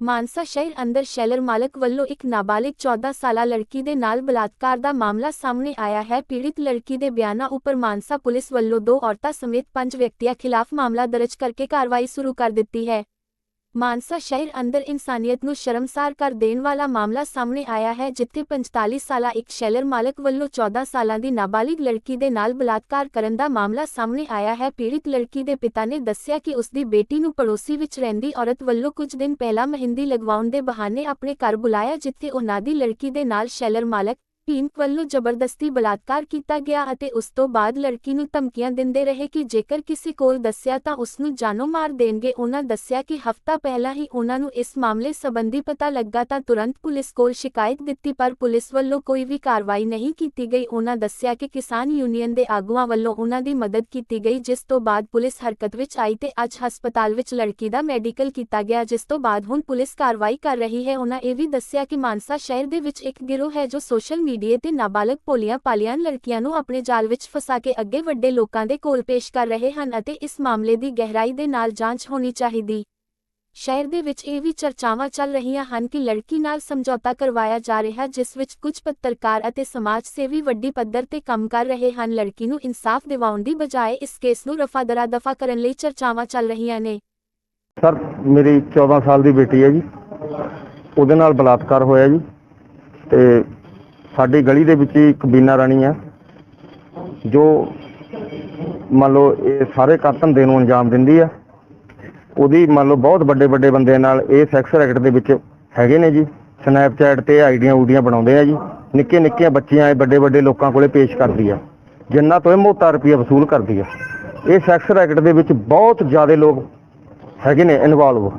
ਮਾਨਸਾ ਸ਼ਹਿਰ ਅੰਦਰ ਸ਼ੈਲਰ ਮਾਲਕ ਵੱਲੋਂ ਇੱਕ ਨਾਬਾਲਿਗ 14 ਸਾਲਾ ਲੜਕੀ ਦੇ ਨਾਲ ਬਲਾਤਕਾਰ ਦਾ ਮਾਮਲਾ ਸਾਹਮਣੇ ਆਇਆ ਹੈ। ਪੀੜਿਤ ਲੜਕੀ ਦੇ ਬਿਆਨਾਂ ਉੱਪਰ ਮਾਨਸਾ ਪੁਲਿਸ ਵੱਲੋਂ ਦੋ ਔਰਤਾਂ ਸਮੇਤ ਪੰਜ ਵਿਅਕਤੀਆਂ ਖਿਲਾਫ ਮਾਮਲਾ ਦਰਜ ਕਰਕੇ ਕਾਰਵਾਈ ਸ਼ੁਰੂ ਕਰ ਦਿੱਤੀ ਹੈ। ਮਾਨਸਾ ਸ਼ਹਿਰ ਅੰਦਰ ਇਨਸਾਨੀਅਤ ਨੂੰ ਸ਼ਰਮਸਾਰ ਕਰ ਦੇਣ ਵਾਲਾ ਮਾਮਲਾ ਸਾਹਮਣੇ ਆਇਆ ਹੈ, ਜਿੱਥੇ 45 ਸਾਲਾ ਇੱਕ ਸ਼ੈਲਰ ਮਾਲਕ ਵੱਲੋਂ 14 ਸਾਲਾਂ ਦੀ ਨਾਬਾਲਿਗ ਲੜਕੀ ਦੇ ਨਾਲ ਬਲਾਤਕਾਰ ਕਰਨ ਦਾ ਮਾਮਲਾ ਸਾਹਮਣੇ ਆਇਆ ਹੈ। ਪੀੜਿਤ ਲੜਕੀ ਦੇ ਪਿਤਾ ਨੇ ਦੱਸਿਆ ਕਿ ਉਸ ਦੀ ਬੇਟੀ ਨੂੰ ਪੜੋਸੀ ਵਿੱਚ ਰਹਿੰਦੀ ਔਰਤ ਵੱਲੋਂ ਕੁਝ ਦਿਨ ਪਹਿਲਾਂ ਮਹਿੰਦੀ ਲਗਵਾਉਣ ਦੇ ਬਹਾਨੇ ਆਪਣੇ ਘਰ ਬੁਲਾਇਆ, ਜਿੱਥੇ ਉਹਨਾਂ ਦੀ ਲੜਕੀ ਦੇ ਨਾਲ ਸ਼ੈਲਰ ਮਾਲਕ ਪਿੰਕ ਵੱਲੋਂ ਜ਼ਬਰਦਸਤੀ ਬਲਾਤਕਾਰ ਕੀਤਾ ਗਿਆ ਅਤੇ ਉਸ ਤੋਂ ਬਾਅਦ ਲੜਕੀ ਨੂੰ ਧਮਕੀਆਂ ਦਿੰਦੇ ਰਹੇ ਕਿ ਜੇਕਰ ਕਿਸੇ ਕੋਲ ਦੱਸਿਆ ਤਾਂ ਉਸ ਨੂੰ ਜਾਨੋਂ ਮਾਰ ਦੇਣਗੇ। ਉਹਨਾਂ ਦੱਸਿਆ ਕਿ ਹਫ਼ਤਾ ਪਹਿਲਾਂ ਹੀ ਉਹਨਾਂ ਨੂੰ ਇਸ ਮਾਮਲੇ ਸੰਬੰਧੀ ਪਤਾ ਲੱਗਾ ਤਾਂ ਤੁਰੰਤ ਪੁਲਿਸ ਕੋਲ ਸ਼ਿਕਾਇਤ ਦਿੱਤੀ ਪਰ ਪੁਲਿਸ ਵੱਲੋਂ ਕੋਈ ਵੀ ਕਾਰਵਾਈ ਨਹੀਂ ਕੀਤੀ ਗਈ। ਉਹਨਾਂ ਦੱਸਿਆ ਕਿ ਕਿਸਾਨ ਯੂਨੀਅਨ ਦੇ ਆਗੂਆਂ ਵੱਲੋਂ ਉਹਨਾਂ ਦੀ ਮਦਦ ਕੀਤੀ ਗਈ, ਜਿਸ ਤੋਂ ਬਾਅਦ ਪੁਲਿਸ ਹਰਕਤ ਵਿੱਚ ਆਈ ਤੇ ਅੱਜ ਹਸਪਤਾਲ ਵਿੱਚ ਲੜਕੀ ਦਾ ਮੈਡੀਕਲ ਕੀਤਾ ਗਿਆ, ਜਿਸ ਤੋਂ ਬਾਅਦ ਹੁਣ ਪੁਲਿਸ ਕਾਰਵਾਈ ਕਰ ਰਹੀ ਹੈ। ਉਹਨਾਂ ਇਹ ਵੀ ਦੱਸਿਆ ਕਿ ਮਾਨਸਾ ਸ਼ਹਿਰ ਦੇ ਵਿੱਚ ਇੱਕ ਗਿਰੋਹ ਹੈ ਜੋ ਸੋਸ਼ਲ ਮੀਡੀਆ ਤੇ ਨਾਬਾਲਗ ਭੋਲੀਆਂ ਪਾਲੀਆਂ ਲੜਕੀਆਂ ਨੂੰ ਆਪਣੇ ਜਾਲ ਵਿੱਚ ਫਸਾ ਕੇ ਅੱਗੇ ਵੱਡੇ ਲੋਕਾਂ ਦੇ ਕੋਲ ਪੇਸ਼ ਕਰ ਰਹੇ ਹਨ ਅਤੇ ਇਸ ਮਾਮਲੇ ਦੀ ਗਹਿਰਾਈ ਦੇ ਨਾਲ ਜਾਂਚ ਹੋਣੀ ਚਾਹੀਦੀ। ਸ਼ਹਿਰ ਦੇ ਵਿੱਚ ਇਹ ਵੀ ਚਰਚਾਵਾਂ ਚੱਲ ਰਹੀਆਂ ਹਨ ਕਿ ਲੜਕੀ ਨਾਲ ਸਮਝੌਤਾ ਕਰਵਾਇਆ ਜਾ ਰਿਹਾ ਜਿਸ ਵਿੱਚ ਕੁਝ ਪੱਤਰਕਾਰ ਅਤੇ ਸਮਾਜ ਸੇਵੀ ਵੱਡੀ ਪੱਧਰ ਤੇ ਕੰਮ ਕਰ ਰਹੇ ਹਨ। ਲੜਕੀ ਨੂੰ ਇਨਸਾਫ ਦਿਵਾਉਣ ਦੀ ਬਜਾਏ ਇਸ ਕੇਸ ਨੂੰ ਰਫਾ ਦਰਾ ਦਫਾ ਕਰਨ ਲਈ ਚਰਚਾਵਾਂ ਚੱਲ ਰਹੀਆਂ ਨੇ। ਸਰ, ਮੇਰੀ 14 ਸਾਲ ਦੀ ਬੇਟੀ ਹੈ ਜੀ। ਉਹਦੇ ਨਾਲ ਬਲਾਤਕਾਰ ਹੋਇਆ ਜੀ। ਤੇ ਸਾਡੀ ਗਲੀ ਦੇ ਵਿੱਚ ਹੀ ਇੱਕ ਬੀਨਾ ਰਾਣੀ ਹੈ, ਜੋ ਮੰਨ ਲਓ ਇਹ ਸਾਰੇ ਕੰਮ ਧੰਦੇ ਨੂੰ ਅੰਜਾਮ ਦਿੰਦੀ ਆ ਉਹਦੀ ਮੰਨ ਲਓ ਬਹੁਤ ਵੱਡੇ ਵੱਡੇ ਬੰਦਿਆਂ ਨਾਲ ਇਹ ਸੈਕਸ ਰੈਕਟ ਦੇ ਵਿੱਚ ਹੈਗੇ ਨੇ ਜੀ। ਸਨੈਪਚੈਟ ਤੇ ਆਈਡੀਆਂ ਊਡੀਆਂ ਬਣਾਉਂਦੇ ਆ ਜੀ। ਨਿੱਕੇ ਨਿੱਕੀਆਂ ਬੱਚੀਆਂ ਇਹ ਵੱਡੇ ਵੱਡੇ ਲੋਕਾਂ ਕੋਲੇ ਪੇਸ਼ ਕਰਦੀ ਆ। ਜਿੰਨਾ ਤੋਂ ਇਹ ਮੋਟਾ ਰੁਪਈਆ ਵਸੂਲ ਕਰਦੀ ਆ। ਇਹ ਸੈਕਸ ਰੈਕਟ ਦੇ ਵਿੱਚ ਬਹੁਤ ਜ਼ਿਆਦਾ ਲੋਕ ਹੈਗੇ ਨੇ ਇਨਵੋਲਵ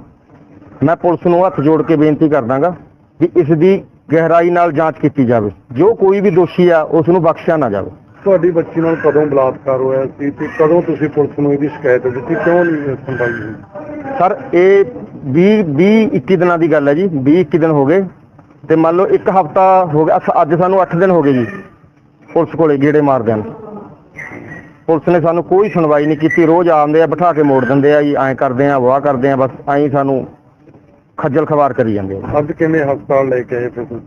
ਮੈਂ ਪੁਲਿਸ ਨੂੰ ਹੱਥ ਜੋੜ ਕੇ ਬੇਨਤੀ ਕਰਦਾਗਾ ਕਿ ਇਸ ਦੀ ਗਹਿਰਾਈ ਨਾਲ ਜਾਂਚ ਕੀਤੀ ਜਾਵੇ। ਜੋ ਕੋਈ ਵੀ ਦੋਸ਼ੀ ਆ ਉਸ ਨੂੰ ਬਖਸ਼ਿਆ ਨਾ ਜਾਵੇ। ਤੁਹਾਡੀ ਬੱਚੀ ਨਾਲ ਕਦੋਂ ਬਲਾਤਕਾਰ ਹੋਇਆ ਸੀ ਤੇ ਕਦੋਂ ਤੁਸੀਂ ਪੁਲਿਸ ਨੂੰ ਇਹਦੀ ਸ਼ਿਕਾਇਤ ਦਿੱਤੀ? ਕਿਉਂ ਨਹੀਂ ਸੁਣਵਾਈ ਹੋਈ? ਸਰ ਇਹ 20 20 21 ਦਿਨਾਂ ਦੀ ਗੱਲ ਹੈ ਜੀ। 20 21 ਦਿਨ ਹੋ ਗਏ। ਤੇ ਮੰਨ ਲਓ ਇੱਕ ਹਫਤਾ ਹੋ ਗਿਆ। ਅੱਜ ਸਾਨੂੰ 8 ਦਿਨ ਹੋ ਗਏ ਜੀ। ਪੁਲਿਸ ਕੋਲੇ ਗੇੜੇ ਮਾਰਦਿਆਂ ਨੂੰ। ਪੁਲਿਸ ਨੇ ਸਾਨੂੰ ਕੋਈ ਸੁਣਵਾਈ ਨਹੀਂ ਕੀਤੀ। ਰੋਜ਼ ਆਉਂਦੇ ਆ ਬਿਠਾ ਕੇ ਮੋੜ ਦਿੰਦੇ ਆ ਜੀ। ਐਂ ਕਰਦੇ ਆ ਵਾਹ ਕਰਦੇ ਆ। ਬਸ ਐਂ ਸਾਨੂੰ ਖੱਜਲ ਖਵਾਰ ਕਰੀ ਜਾਂਦੇ ਆ। ਅੱਜ ਕਿਵੇਂ ਹਸਪਤਾਲ ਲੈ ਕੇ ਆਏ ਫਿਰ ਤੁਸੀਂ?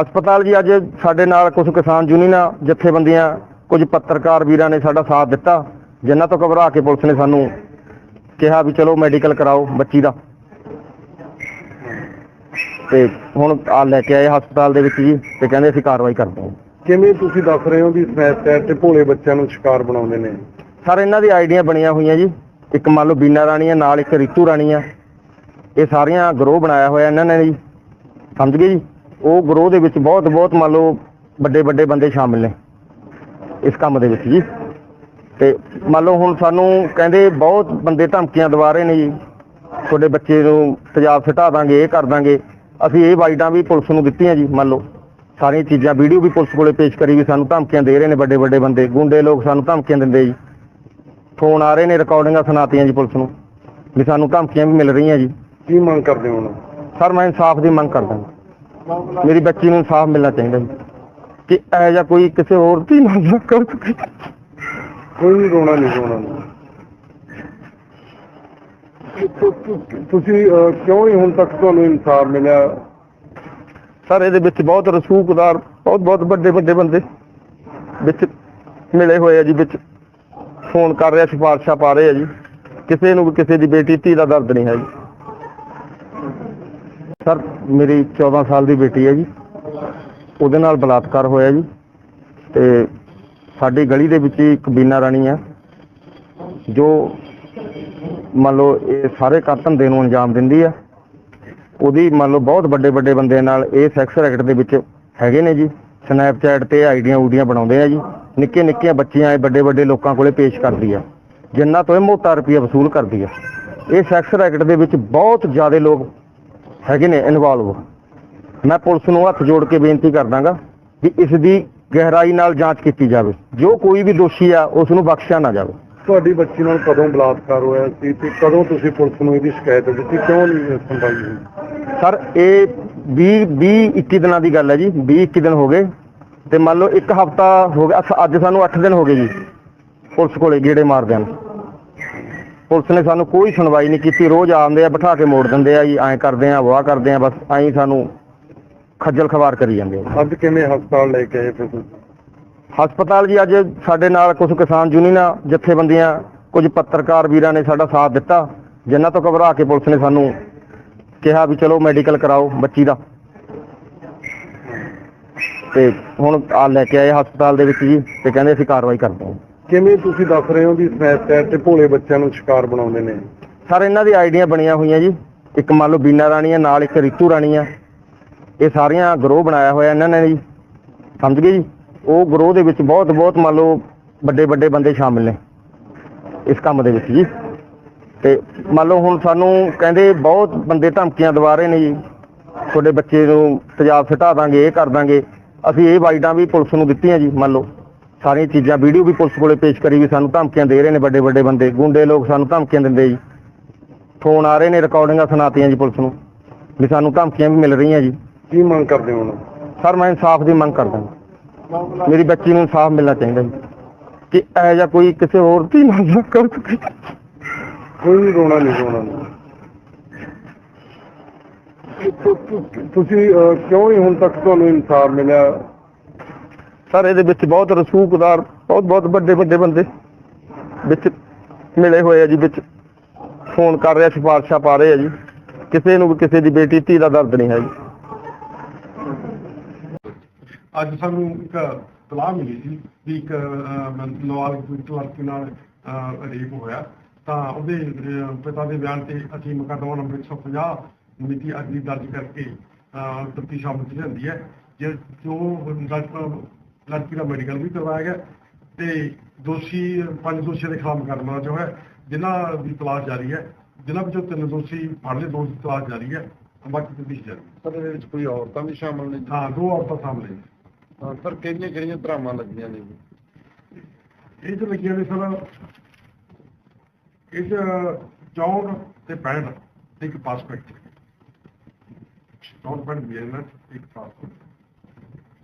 ਹਸਪਤਾਲ ਜੀ ਅੱਜ ਸਾਡੇ ਨਾਲ ਕੁਝ ਕਿਸਾਨ ਯੂਨੀਅਨਾਂ ਜਥੇਬੰਦੀਆਂ ਕੁਝ ਪੱਤਰਕਾਰ ਵੀਰਾਂ ਨੇ ਸਾਡਾ ਸਾਥ ਦਿੱਤਾ। ਜਿਨ੍ਹਾਂ ਤੋਂ ਘਬਰਾ ਕੇ ਪੁਲਿਸ ਨੇ ਸਾਨੂੰ ਕਿਹਾ ਵੀ ਚਲੋ ਮੈਡੀਕਲ ਕਰਾਓ ਬੱਚੀ ਦਾ। ਤੇ ਹੁਣ ਆ ਲੈ ਕੇ ਆਏ ਹਸਪਤਾਲ ਦੇ ਵਿੱਚ ਜੀ ਤੇ ਕਹਿੰਦੇ ਅਸੀਂ ਕਾਰਵਾਈ ਕਰਦੇ ਹਾਂ। ਕਿਵੇਂ ਤੁਸੀਂ ਦੱਸ ਰਹੇ ਹੋ ਵੀ ਸਨੈਪਚੈਟ ਤੇ ਭੋਲੇ ਬੱਚਿਆਂ ਨੂੰ ਸ਼ਿਕਾਰ ਬਣਾਉਂਦੇ ਨੇ? ਸਰ ਇਹਨਾਂ ਦੀ ਆਈਡੀਆਂ ਬਣੀਆਂ ਹੋਈਆਂ ਜੀ। ਇੱਕ ਮੰਨ ਲਓ ਬੀਨਾ ਰਾਣੀ ਹੈ ਨਾਲ ਇੱਕ ਰਿਤੂ ਰਾਣੀ ਹੈ ਇਹ ਸਾਰੀਆਂ ਗਰੋਹ ਬਣਾਇਆ ਹੋਇਆ ਇਹਨਾਂ ਨੇ ਜੀ। ਸਮਝ ਗਏ ਜੀ? ਉਹ ਗਰੋਹ ਦੇ ਵਿੱਚ ਬਹੁਤ ਬਹੁਤ ਮੰਨ ਲਓ ਵੱਡੇ ਵੱਡੇ ਬੰਦੇ ਸ਼ਾਮਿਲ ਨੇ ਇਸ ਕੰਮ ਦੇ ਵਿੱਚ ਜੀ। ਤੇ ਮੰਨ ਲਓ ਹੁਣ ਸਾਨੂੰ ਕਹਿੰਦੇ ਬਹੁਤ ਬੰਦੇ ਧਮਕੀਆਂ ਦਵਾ ਰਹੇ ਨੇ ਜੀ। ਤੁਹਾਡੇ ਬੱਚੇ ਨੂੰ ਤਜਾਬ ਸਟਾ ਦਾਂਗੇ, ਇਹ ਕਰ ਦਾਂਗੇ। ਅਸੀਂ ਇਹ ਵਾਈਡਾਂ ਵੀ ਪੁਲਿਸ ਨੂੰ ਦਿੱਤੀਆਂ ਜੀ, ਮੰਨ ਲਓ। ਸਾਰੀਆਂ ਚੀਜ਼ਾਂ, ਵੀਡੀਓ ਵੀ ਪੁਲਿਸ ਕੋਲੇ ਪੇਸ਼ ਕਰੀ ਵੀ ਸਾਨੂੰ ਧਮਕੀਆਂ ਦੇ ਰਹੇ ਨੇ ਵੱਡੇ ਵੱਡੇ ਬੰਦੇ। ਗੁੰਡੇ ਲੋਕ ਸਾਨੂੰ ਧਮਕੀਆਂ ਦਿੰਦੇ ਜੀ। ਫੋਨ ਆ ਰਹੇ ਨੇ, ਰਿਕਾਰਡਿੰਗਾਂ ਸੁਣਾਤੀਆਂ ਜੀ ਪੁਲਿਸ ਨੂੰ ਵੀ ਸਾਨੂੰ ਧਮਕੀਆਂ ਵੀ ਮਿਲ ਰਹੀਆਂ ਜੀ। ਕੀ ਮੰਗ ਕਰਦੇ ਹੋ ਹੁਣ? ਸਰ ਮੈਂ ਇਨਸਾਫ ਦੀ ਮੰਗ ਕਰਦਾ। ਹਾਂ। ਮੇਰੀ ਬੱਚੀ ਨੂੰ ਇਨਸਾਫ ਮਿਲਣਾ ਚਾਹੀਦਾ ਜੀ। ਕਿ ਇਹੋ ਜਿਹਾ ਕੋਈ ਕਿਸੇ ਹੋਰ ਦੀ ਨਾਲ ਨਾ ਕਰ। ਸਕੇ ਕੋਈ ਰੋਣਾ ਨਹੀਂ ਰੋਣਾ ਨਹੀਂ ਤੁ- ਤੁ- ਤੁਸੀਂ ਅਹ, ਕਿਉਂ ਨਹੀਂ ਹੁਣ ਤੱਕ ਤੁਹਾਨੂੰ ਇਨਸਾਫ ਮਿਲਿਆ? ਸਰ ਇਹਦੇ ਵਿੱਚ ਬਹੁਤ ਰਸੂਖਦਾਰ ਬਹੁਤ ਬਹੁਤ ਵੱਡੇ ਵੱਡੇ ਬੰਦੇ ਵਿੱਚ ਮਿਲੇ ਹੋਏ ਆ ਜੀ ਵਿੱਚ ਫੋਨ ਕਰ ਰਿਹਾ ਸਿਫਾਰਸ਼ਾਂ ਪਾ ਰਹੇ ਆ ਜੀ। ਕਿਸੇ ਨੂੰ ਵੀ ਕਿਸੇ ਦੀ ਬੇਟੀ ਧੀ ਦਾ ਦਰਦ ਨਹੀਂ ਹੈ ਜੀ। ਸਰ, ਮੇਰੀ 14 ਸਾਲ ਦੀ ਬੇਟੀ ਹੈ ਜੀ। ਉਹਦੇ ਨਾਲ ਬਲਾਤਕਾਰ ਹੋਇਆ ਜੀ। ਤੇ ਸਾਡੀ ਗਲੀ ਦੇ ਵਿੱਚ ਹੀ ਇੱਕ ਬੀਨਾ ਰਾਣੀ ਹੈ, ਜੋ ਮੰਨ ਲਓ ਇਹ ਸਾਰੇ ਕੰਮ ਧੰਦੇ ਨੂੰ ਅੰਜਾਮ ਦਿੰਦੀ ਆ ਉਹਦੀ ਮੰਨ ਲਓ ਬਹੁਤ ਵੱਡੇ ਵੱਡੇ ਬੰਦਿਆਂ ਨਾਲ ਇਹ ਸੈਕਸ ਰੈਕਟ ਦੇ ਵਿੱਚ ਹੈਗੇ ਨੇ ਜੀ। ਸਨੈਪਚੈਟ ਤੇ ਆਈਡੀਆਂ ਊਡੀਆਂ ਬਣਾਉਂਦੇ ਆ ਜੀ। ਨਿੱਕੇ ਨਿੱਕੀਆਂ ਬੱਚੀਆਂ ਇਹ ਵੱਡੇ ਵੱਡੇ ਲੋਕਾਂ ਕੋਲੇ ਪੇਸ਼ ਕਰਦੀ ਆ। ਜਿੰਨਾ ਤੋਂ ਇਹ ਮੋਟਾ ਰੁਪਈਆ ਵਸੂਲ ਕਰਦੀ ਆ। ਇਹ ਸੈਕਸ ਰੈਕਟ ਦੇ ਵਿੱਚ ਬਹੁਤ ਜ਼ਿਆਦਾ ਲੋਕ ਹੈਗੇ ਨੇ ਇਨਵੋਲਵ ਮੈਂ ਪੁਲਿਸ ਨੂੰ ਹੱਥ ਜੋੜ ਕੇ ਬੇਨਤੀ ਕਰਦਾਗਾ ਕਿ ਇਸ ਦੀ ਗਹਿਰਾਈ ਨਾਲ ਜਾਂਚ ਕੀਤੀ ਜਾਵੇ। ਜੋ ਕੋਈ ਵੀ ਦੋਸ਼ੀ ਆ ਉਸ ਨੂੰ ਬਖਸ਼ਿਆ ਨਾ ਜਾਵੇ। ਤੁਹਾਡੀ ਬੱਚੀ ਨਾਲ ਕਦੋਂ ਬਲਾਤਕਾਰ ਹੋਇਆ ਸੀ ਤੇ ਕਦੋਂ ਤੁਸੀਂ ਪੁਲਿਸ ਨੂੰ ਇਹਦੀ ਸ਼ਿਕਾਇਤ ਦਿੱਤੀ? ਕਿਉਂ ਨਹੀਂ ਸੁਣਵਾਈ ਹੋਈ ਸਰ ਇਹ 20 20 21 ਦਿਨਾਂ ਦੀ ਗੱਲ ਹੈ ਜੀ। 20 21 ਦਿਨ ਹੋ ਗਏ। ਤੇ ਮੰਨ ਲਓ ਇੱਕ ਹਫਤਾ ਹੋ ਗਿਆ। ਅੱਜ ਸਾਨੂੰ 8 ਦਿਨ ਹੋ ਗਏ ਜੀ। ਪੁਲਿਸ ਕੋਲੇ ਗੇੜੇ ਮਾਰਦਿਆਂ ਨੂੰ। ਪੁਲਿਸ ਨੇ ਸਾਨੂੰ ਕੋਈ ਸੁਣਵਾਈ ਨਹੀਂ ਕੀਤੀ। ਰੋਜ਼ ਆਉਂਦੇ ਆ ਬਿਠਾ ਕੇ ਮੋੜ ਦਿੰਦੇ ਆ ਜੀ ਐਂ ਕਰਦੇ ਆ ਵਾਹ ਕਰਦੇ ਆ ਬਸ ਐਂ ਸਾਨੂੰ ਖੱਜਲ ਖਵਾਰ ਕਰੀ ਜਾਂਦੇ ਆ। ਅੱਜ ਕਿਵੇਂ ਹਸਪਤਾਲ ਲੈ ਕੇ ਆਏ ਫਿਰ? ਤੁਸੀਂ? ਹਸਪਤਾਲ ਜੀ ਅੱਜ ਸਾਡੇ ਨਾਲ ਕੁਝ ਕਿਸਾਨ ਯੂਨੀਅਨਾਂ ਜਥੇਬੰਦੀਆਂ ਕੁਝ ਪੱਤਰਕਾਰ ਵੀਰਾਂ ਨੇ ਸਾਡਾ ਸਾਥ ਦਿੱਤਾ। ਜਿਨ੍ਹਾਂ ਤੋਂ ਘਬਰਾ ਕੇ ਪੁਲਿਸ ਨੇ ਸਾਨੂੰ ਕਿਹਾ ਵੀ ਚਲੋ ਮੈਡੀਕਲ ਕਰਾਓ ਬੱਚੀ ਦਾ। ਤੇ ਹੁਣ ਆ ਲੈ ਕੇ ਆਏ ਹਸਪਤਾਲ ਦੇ ਵਿੱਚ ਜੀ ਤੇ ਕਹਿੰਦੇ ਅਸੀਂ ਕਾਰਵਾਈ ਕਰਦੇ ਹਾਂ। ਕਿਵੇਂ ਤੁਸੀਂ ਦੱਸ ਰਹੇ ਹੋ ਵੀ ਸਨੈਪਚੈਟ ਤੇ ਭੋਲੇ ਬੱਚਿਆਂ ਨੂੰ ਸ਼ਿਕਾਰ ਬਣਾਉਂਦੇ ਨੇ? ਸਰ, ਇਹਨਾਂ ਦੀ ਆਈਡੀਆਂ ਬਣੀਆਂ ਹੋਈਆਂ ਜੀ। ਇੱਕ ਮੰਨ ਲਓ ਬੀਨਾ ਰਾਣੀ ਆ, ਨਾਲ ਇੱਕ ਰਿਤੂ ਰਾਣੀ ਆ। ਇਹ ਸਾਰੀਆਂ ਗਰੋਹ ਬਣਾਇਆ ਹੋਇਆ ਇਹਨਾਂ ਨੇ ਜੀ। ਸਮਝ ਗਏ ਜੀ? ਉਹ ਗਰੋਹ ਦੇ ਵਿੱਚ ਬਹੁਤ ਬਹੁਤ ਮੰਨ ਲਓ ਵੱਡੇ ਵੱਡੇ ਬੰਦੇ ਸ਼ਾਮਿਲ ਨੇ ਇਸ ਕੰਮ ਦੇ ਵਿੱਚ ਜੀ। ਤੇ ਮੰਨ ਲਓ ਹੁਣ ਸਾਨੂੰ ਕਹਿੰਦੇ ਬਹੁਤ ਬੰਦੇ ਧਮਕੀਆਂ ਦਵਾ ਰਹੇ ਨੇ ਜੀ। ਤੁਹਾਡੇ ਬੱਚੇ ਨੂੰ ਤਜਾਬ ਸਿਟਾ ਦਾਂਗੇ, ਇਹ ਕਰ ਦਾਂਗੇ। ਅਸੀਂ ਇਹ ਵਾਈਡਾਂ ਵੀ ਪੁਲਿਸ ਨੂੰ ਦਿੱਤੀਆਂ ਜੀ, ਮੰਨ ਲਓ। ਸਾਰੀਆਂ ਚੀਜ਼ਾਂ ਵੀਡੀਓ ਵੀ ਪੁਲਿਸ ਕੋਲੇ ਪੇਸ਼ ਕਰੀ ਵੀ ਸਾਨੂੰ ਧਮਕੀਆਂ ਦੇ ਰਹੇ ਨੇ ਵੱਡੇ ਵੱਡੇ ਬੰਦੇ ਗੁੰਡੇ ਲੋਕ ਸਾਨੂੰ ਧਮਕੀਆਂ ਦਿੰਦੇ ਜੀ। ਫੋਨ ਆ ਰਹੇ ਨੇ ਰਿਕਾਰਡਿੰਗਾਂ ਸੁਣਾਤੀਆਂ ਜੀ ਪੁਲਿਸ ਨੂੰ ਵੀ ਸਾਨੂੰ ਧਮਕੀਆਂ ਵੀ ਮਿਲ ਰਹੀਆਂ ਜੀ। ਕੀ ਮੰਗ ਕਰਦੇ ਹੋ ਸਰ ਮੈਂ ਇਨਸਾਫ ਦੀ ਮੰਗ ਕਰਦਾ ਮੇਰੀ ਬੱਚੀ ਨੂੰ ਇਨਸਾਫ ਮਿਲਣਾ ਚਾਹੀਦਾ ਜੀ। ਕਿ ਇਹ ਜਾਂ ਕੋਈ ਕਿਸੇ ਹੋਰ ਦੀ ਨਾ ਕਰ। ਸਕੇ ਕੋਈ ਰੋਣਾ ਨਹੀਂ ਰੋਣਾ। ਤੁਸੀਂ ਕਿਉਂ ਨਹੀਂ ਹੁਣ ਤੱਕ ਤੁਹਾਨੂੰ ਇਨਸਾਫ ਮਿਲਿਆ? ਸਰ, ਇਹਦੇ ਵਿੱਚ ਬਹੁਤ ਰਸੂਖਦਾਰ, ਬਹੁਤ ਬਹੁਤ ਵੱਡੇ ਵੱਡੇ ਬੰਦੇ ਵਿੱਚ ਮਿਲੇ ਹੋਏ ਆ ਜੀ, ਵਿੱਚ ਫੋਨ ਕਰ ਰਿਹਾ, ਸਿਫਾਰਸ਼ਾਂ ਪਾ ਰਹੇ ਆ ਜੀ। ਕਿਸੇ ਨੂੰ ਕਿਸੇ ਦੀ ਬੇਟੀ, ਧੀ ਦਾ ਦਰਦ ਨਹੀਂ ਹੈ ਜੀ। ਅੱਜ ਸਾਨੂੰ ਇੱਕ ਤਲਾਹ ਮਿਲੀ ਸੀ ਵੀ ਇੱਕ ਨਵਾਲ ਲੜਕੀ ਨਾਲ ਰੇਪ ਹੋਇਆ। ਤਾਂ ਉਹਦੇ ਪਿਤਾ ਦੇ ਬਿਆਨ ਤੇ ਅਸੀਂ ਮੁਕੱਦਮਾ ਨੰਬਰ 150 ਮਿਤੀ ਅੱਜ ਦੀ ਦਰਜ ਕਰਕੇ ਤਫਤੀਸ਼ ਅਮਲ ਚ ਹੈ। ਜੇ ਜੋ ਲੜਕ- ਲੜਕੀ ਦਾ ਮੈਡੀਕਲ ਵੀ ਕਰਵਾਇਆ ਗਿਆ ਤੇ ਦੋਸ਼ੀ ਪੰਜ ਦੋਸ਼ੀਆਂ ਦੇ ਖਿਲਾਫ ਮੁਕੱਦਮਾ ਜੋ ਹੈ ਜਿਨ੍ਹਾਂ ਦੀ ਤਲਾਸ਼ ਜਾਰੀ ਹੈ ਜਿਨ੍ਹਾਂ ਵਿੱਚੋਂ ਤਿੰਨ ਦੋਸ਼ੀ ਫੜ ਲਏ ਦੋ ਦੀ ਤਲਾਸ਼ ਜਾਰੀ ਹੈ ਬਾਕੀ ਤਫਤੀਸ਼ ਜਾਰੀ ਹੈ। ਸਰ ਇਹਦੇ ਵਿੱਚ ਕੋਈ ਔਰਤਾਂ ਵੀ ਸ਼ਾਮਲ ਨੇ ਹਾਂ ਦੋ ਔਰਤਾਂ ਸਾਹਮਣੇ ਨੇ। ਸਰ ਕਿਹੜੀਆਂ ਕਿਹੜੀਆਂ ਧਰਾਵਾਂ ਲੱਗੀਆਂ ਨੇ ਇਹ ਚ ਲੱਗੀਆਂ ਨੇ ਸਰ ਇਹ ਚ 64 ਤੇ 65 ਤੇ ਇੱਕ ਪਾਸਪੋਰਟ 64 65 ਬੀਐਨਐਸ ਇੱਕ ਪਾਸਪੋਰਟ